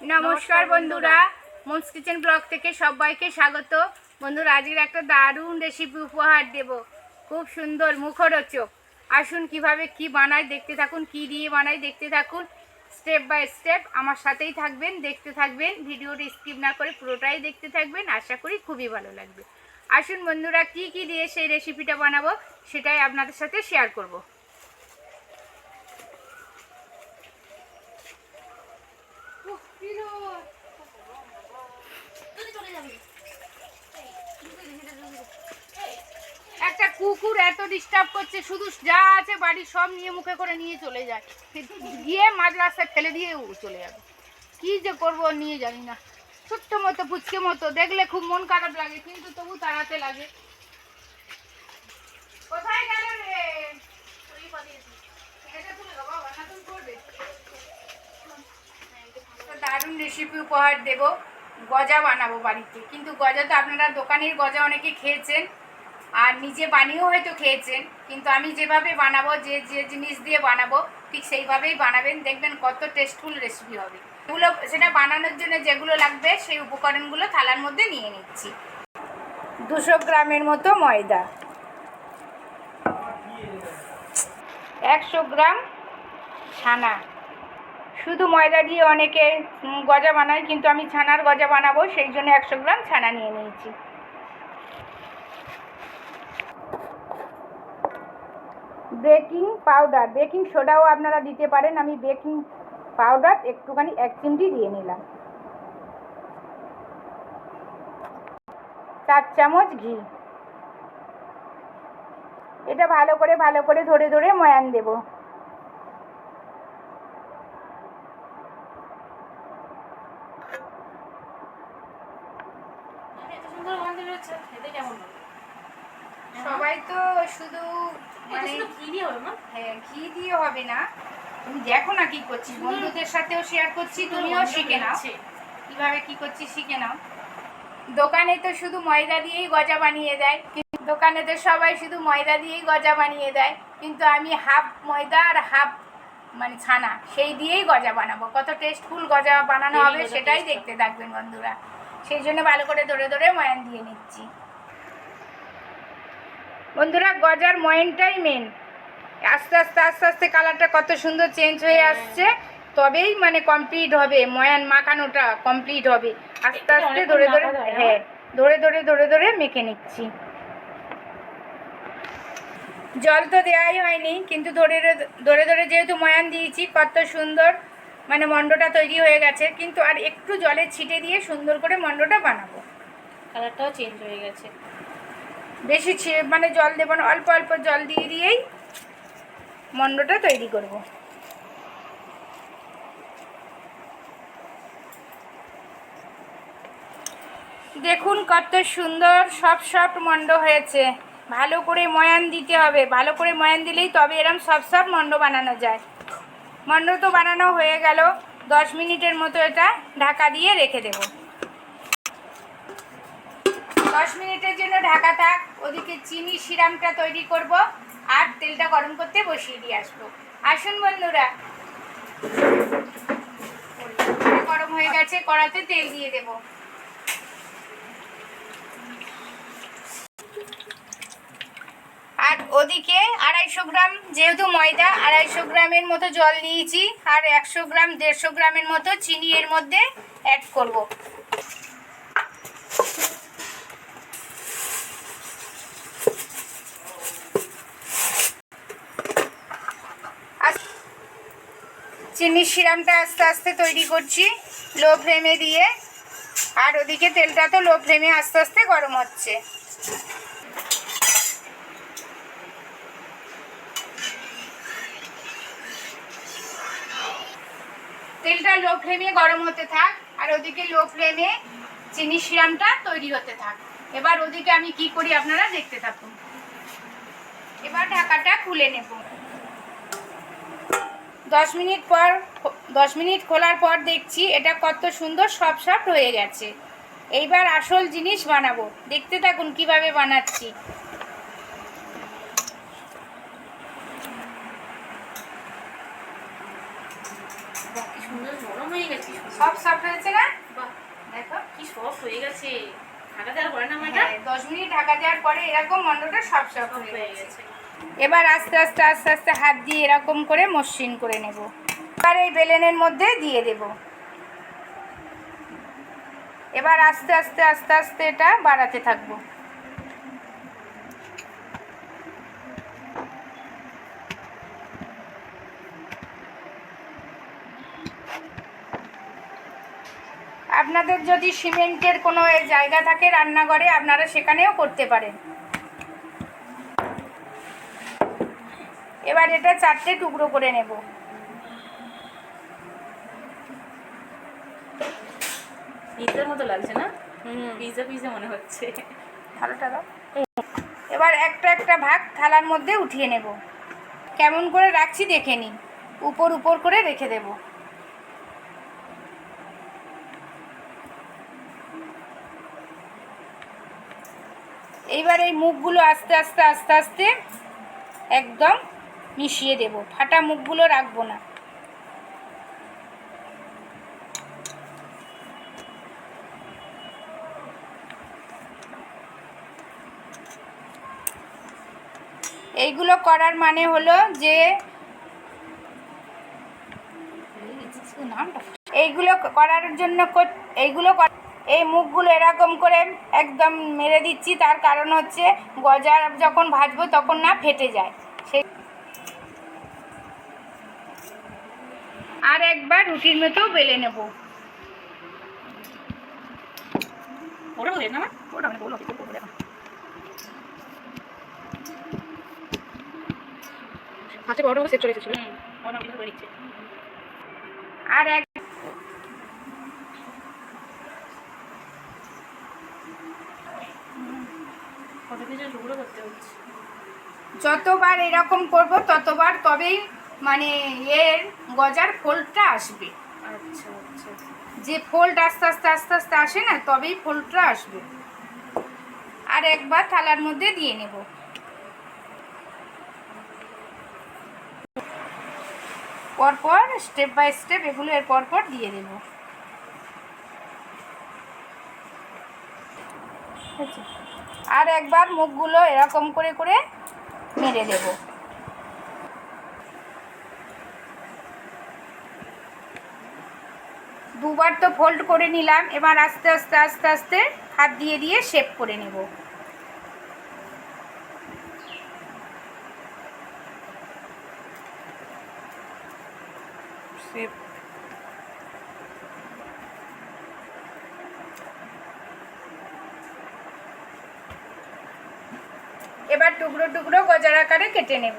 নমস্কার বন্ধুরা moms kitchen blog থেকে সবাইকে স্বাগত। বন্ধুরা, আজকের একটা দারুণ রেসিপি উপহার দেব। খুব সুন্দর মুখরোচক। আসুন কীভাবে কি বানায় দেখতে থাকুন, কি দিয়ে বানায় দেখতে থাকুন স্টেপ বাই স্টেপ আমার সাথেই থাকবেন, দেখতে থাকবেন, ভিডিওটি স্কিপ না করে পুরোটাই দেখতে থাকবেন, আশা করি খুবই ভালো লাগবে। আসুন বন্ধুরা, কি কি দিয়ে সেই রেসিপিটা বানাবো, সেটাই আপনাদের সাথে শেয়ার করব একটা কুকুর এত ডিস্টার্ব করছে, শুধু যা আছে বাড়ির সব নিয়ে মুখে করে নিয়ে চলে যায়। গিয়ে মাঝ রাস্তায় ফেলে দিয়ে ও চলে যাবে। কী যে করব নিয়ে জানি না। ছোট্ট মতো, পুচকে মতো, দেখলে খুব মন খারাপ লাগে, কিন্তু তবু তাড়াতে লাগে। কোথায় গেল রে? দারুণ রেসিপি উপহার দেব। গজা বানাবো বাড়িতে। কিন্তু গজা তো আপনারা দোকানের গজা অনেকে খেয়েছেন। আর নিজে বানিয়েও হয়তো খেয়েছেন, কিন্তু আমি যেভাবে বানাবো, যে যে জিনিস দিয়ে বানাবো, ঠিক সেইভাবেই বানাবেন, দেখবেন কত টেস্টফুল রেসিপি হবে। এগুলো সেটা বানানোর জন্য যেগুলো লাগবে, সেই উপকরণগুলো থালার মধ্যে নিয়ে নিচ্ছি। দুশো গ্রামের মতো ময়দা। একশো গ্রাম ছানা। শুধু ময়দা দিয়ে অনেকে গজা বানায়, কিন্তু আমি ছানার গজা বানাবো, সেই জন্য একশো গ্রাম ছানা নিয়ে নিয়েছি। Baking powder. বেকিং সোডাও আপনারা দিতে পারেন। আমি বেকিং পাউডার একটুখানি এক চিমটি দিয়ে নিলাম। চার চামচ ঘি। এটা ভালো করে ভালো করে ধরে ধরে ময়ান দেবো সবাই তো শুধু মানে হ্যাঁ ঘি দিয়ে হবে না। তুমি দেখো না কি করছিস। বন্ধুদের সাথেও শেয়ার করছি তুমিও শিখে নাও। কীভাবে কি করছিস শিখে নাও। দোকানে তো শুধু ময়দা দিয়েই গজা বানিয়ে দেয়। কিন্তু দোকানে তো সবাই শুধু ময়দা দিয়েই গজা বানিয়ে দেয়। কিন্তু আমি হাফ ময়দা আর হাফ মানে ছানা সেই দিয়েই গজা বানাবো। কত টেস্টফুল গজা বানানো হবে সেটাই দেখতে থাকবেন বন্ধুরা। সেই জন্য ভালো করে ধরে ধরে ময়ান দিয়ে নিচ্ছি। বন্ধুরা গজার ময়নটাই মেন আস্তে আস্তে আস্তে আস্তে কালারটা কত সুন্দর চেঞ্জ হয়ে আসছে। তবেই মানে কমপ্লিট হবে। ময়ান মাখানোটা কমপ্লিট হবে। আস্তে আস্তে ধরে ধরে হ্যাঁ ধরে ধরে ধরে ধরে মেখে নিচ্ছি। জল তো দেওয়াই হয়নি কিন্তু ধরে ধরে- ধরে যেহেতু ময়ান দিয়েছি কত সুন্দর মানে মণ্ডটা তৈরি হয়ে গেছে কিন্তু আর একটু জলে ছিটে দিয়ে সুন্দর করে মণ্ডটা বানাবো। কালারটাও চেঞ্জ হয়ে গেছে। বেশি ছি- মানে জল দেবো না অল্প অল্প জল দিয়ে দিয়েই মণ্ডটা তৈরি করব। দেখুন কত সুন্দর সফট সফট মণ্ড হয়েছে। ভালো করে ময়ান দিতে হবে। ভালো করে ময়ান দিলেই তবে এরম সফট সফট মণ্ড বানানো যায়। মণ্ড তো বানানো হয়ে গেল। দশ মিনিটের মতো এটা ঢাকা দিয়ে রেখে দেবো। দশ মিনিটের জন্য ঢাকা থাক ওদিকে চিনি, সিরামটা তৈরি করব। আর তেলটা গরম করতে বসিয়ে দিয়ে আসব। আসুন বন্ধুরা। গরম হয়ে গেছে, কড়াতে তেল দিয়ে দেব। আর ওদিকে আড়াইশো গ্রাম, যেহেতু ময়দা, আড়াইশো গ্রামের মতো জল নিয়েছি, আর একশো গ্রাম, দেড়শো গ্রামের মতো চিনি এর মধ্যে অ্যাড করব। চিনির সিরামটা আস্তে আস্তে তৈরি করছি লো ফ্লেমে দিয়ে। আর ওদিকে তেলটা তো লো ফ্লেমে আস্তে আস্তে গরম হচ্ছে। তেলটা লো ফ্লেমে গরম হতে থাক, আর ওদিকে লো ফ্লেমে চিনি সিরামটা তৈরি হতে থাক। এবার ওদিকে আমি কি করি আপনারা দেখতে থাকুন। এবার ঢাকাটা খুলে নেব। দশ মিনিট পর দশ মিনিট খোলার পর দেখছি এটা কত সুন্দর সব সফট হয়ে গেছে। এইবার আসল জিনিস বানাবো। দেখতে থাকুন কীভাবে বানাচ্ছি। সুন্দর নরম হয়ে গেছে। সব সফট হয়ে হয়ে গেছে। ঢাকা দেওয়ার পরে না হ্যাঁ দশ মিনিট ঢাকা দেওয়ার পরে এরকম মন্ডটা সব সব হয়ে গেছে। এবার আস্তে আস্তে আস্তে আস্তে হাত দিয়ে এরকম করে মসৃণ করে নেব। এবার এই বেলেনের মধ্যে দিয়ে দেব। এবার আস্তে আস্তে আস্তে আস্তে এটা বাড়াতে থাকব। আপনাদের যদি সিমেন্টের কোনো জায়গা থাকে রান্নাঘরে, আপনারা সেখানেও করতে পারেন। এবার এটা চারটে টুকরো করে নেব। পিৎজার মতো লাগছে না? পিৎজা পিৎজা মনে হচ্ছে। ভালোটা দাও। এবার একটা একটা ভাগ থালার মধ্যে উঠিয়ে নেব। কেমন করে রাখছি দেখে নিন উপর উপর করে রেখে দেব। এইবার এই মুখগুলো আস্তে আস্তে আস্তে আস্তে একদম মিশিয়ে দেব। ফাটা মুখগুলো রাখব না। এইগুলো করার মানে হলো যে এইগুলো করার জন্য এইগুলো এই মুখগুলো এরকম করে একদম মেরে দিচ্ছি। তার কারণ হচ্ছে গজা যখন ভাজবো তখন না ফেটে যায় সেই আর একবার রুটির মতো বেলে নেব। ওটা বলে না মা? হাতে বড় সেট চলে এসেছিল। হুম। ওটা আমি করে দিচ্ছি আর এক যতবার এরকম করব ততবার তবেই মানে এর গজার ফোল্ডটা আসবে। আচ্ছা আচ্ছা। যে ফোল্ড আস্তে আস্তে আস্তে আস্তে আসে না তবেই ফোল্ডটা আসবে। আর একবার থালার মধ্যে দিয়ে নেব। পরপর স্টেপ বাই স্টেপ এগুলো এর পরপর দিয়ে দেব। আর একবার মুখগুলো এরকম করে করে মেরে দেব। দুবার তো ফোল্ড করে নিলাম এবার আস্তে আস্তে আস্তে আস্তে হাত দিয়ে দিয়ে শেপ করে নেব। এবার টুকরো টুকরো গজার আকারে কেটে নেব।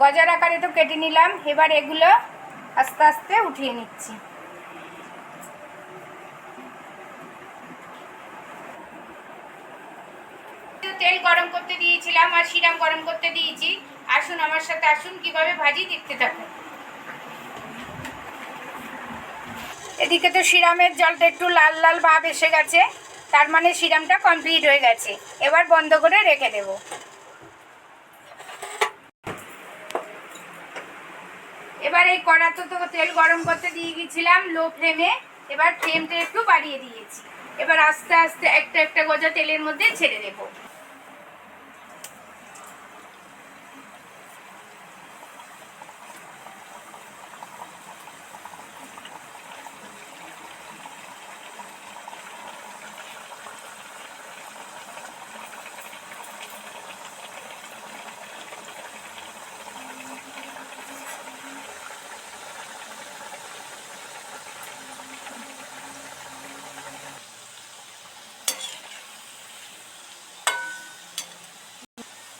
গজার আকারে তো কেটে নিলাম, এবার এগুলো আস্তে আস্তে উঠিয়ে নিচ্ছি। তেল গরম করতে দিয়েছিলাম আর সিরাম গরম করতে দিয়েছি। আসুন আমার সাথে আসুন, কীভাবে ভাজি দেখতে থাকুন। এদিকে তো সিরামের জলটা একটু লাল লাল ভাব এসে গেছে, তার মানে সিরামটা কমপ্লিট হয়ে গেছে। এবার বন্ধ করে রেখে দেব। এবার এই কড়াতে তো তেল গরম করতে দিয়ে গেছিলাম লো ফ্লেমে। এবার ফ্লেমটা একটু বাড়িয়ে দিয়েছি। এবার আস্তে আস্তে একটা একটা গজা তেলের মধ্যে ছেড়ে দেবো।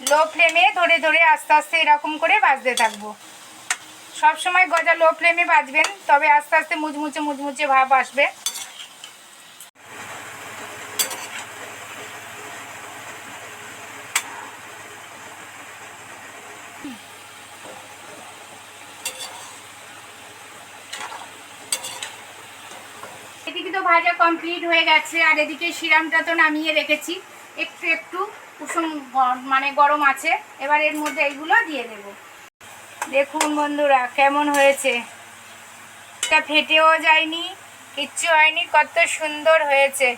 লো ফ্লেমে ধরে ধরে আস্তে আস্তে এরকম করে ভাজতে থাকব। সব সময় গজা লো ফ্লেমে ভাজবেন তবে আস্তে আস্তে মুচমুচে মুচমুচে ভাব আসবে। এদিকে তো ভাজা কমপ্লিট হয়ে গেছে, আর এদিকে সিরামটা তো নামিয়ে রেখেছি। একটু একটু কুসুম মানে গরম আছে, এবার এর মধ্যে এইগুলো দিয়ে দেব। দেখুন বন্ধুরা, কেমন হয়েছে। এটা ফেটেও যায়নি, কিচ্ছু হয়নি, কত সুন্দর হয়েছে।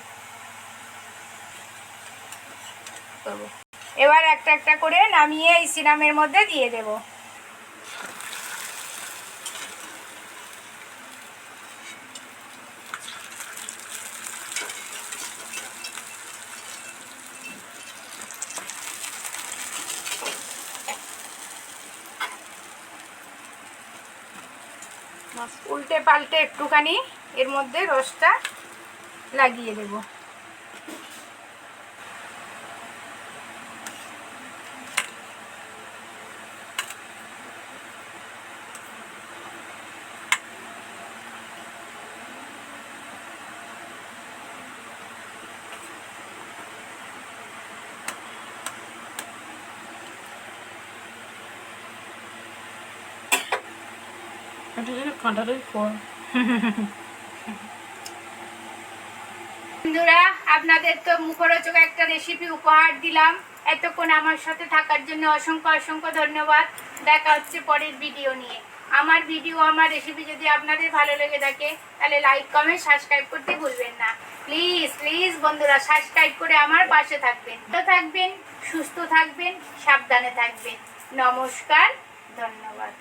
এবার একটা একটা করে নামিয়ে এই সিরামের মধ্যে দিয়ে দেব। উল্টে পাল্টে একটুখানি এর মধ্যে রসটা লাগিয়ে দেব। বন্ধুরা, আপনাদের তো মুখরোচক একটা রেসিপি উপহার দিলাম। এতক্ষণ আমার সাথে থাকার জন্য অসংখ্য অসংখ্য ধন্যবাদ। দেখা হচ্ছে পরের ভিডিও নিয়ে। আমার ভিডিও আমার রেসিপি যদি আপনাদের ভালো লেগে থাকে, তাহলে লাইক কমেন্ট সাবস্ক্রাইব করতে ভুলবেন না। প্লিজ প্লিজ বন্ধুরা সাবস্ক্রাইব করে আমার পাশে থাকবেন। ভালো থাকবেন, সুস্থ থাকবেন, সাবধানে থাকবেন। নমস্কার, ধন্যবাদ।